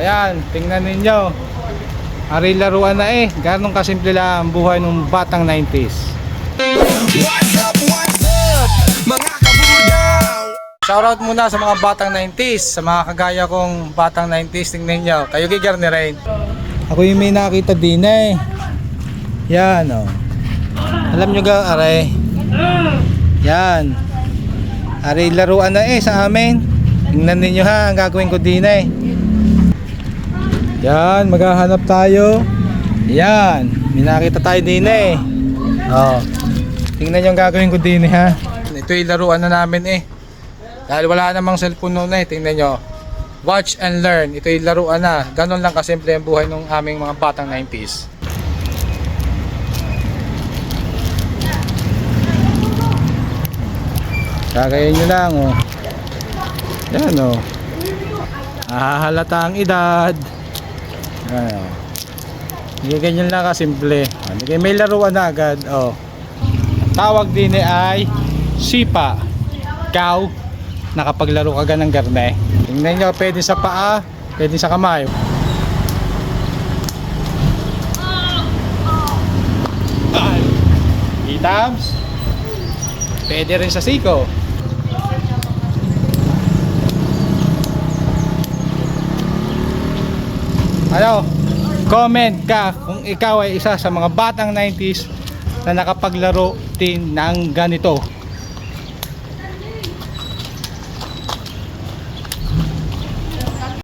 Ayan, tingnan ninyo. Ari laruan na eh. Ganong kasimple lang ang buhay ng batang 90s. What's up, what's up, mga kabudaw? Shoutout muna sa mga batang 90s, sa mga kagaya kong batang 90s, tingnan nyo. Kayo gigar ni Rain. Ako yung may nakita din eh. Yan oh. Alam nyo ga, aray. Yan. Aray laruan na eh sa amin. Tingnan ninyo ha, ang gagawin ko din eh. Yan, maghahanap tayo. Yan, may nakita tayo din eh. Oh. Tingnan nyo ang gagawin ko din eh ha. Ito yung laruan na namin eh. Dahil wala namang cellphone noon eh, tingnan nyo. Watch and learn. Ito yung laruan na. Ganon lang kasimple ang buhay ng aming mga batang 90s. Kagayin nyo lang oh. Yan oh. Nahahalata ang edad. Yan oh. Hindi ganyan lang kasimple. Hindi may laruan na agad. Oh. Tawag din ay sipa. Cow. Nakapaglaro ka ng garne. Tingnan nyo, pwede sa paa, pwede sa kamay. Ay. Itams. Pwede rin sa siko. Ano? Comment ka kung ikaw ay isa sa mga batang 90s na nakapaglaro din ng ganito.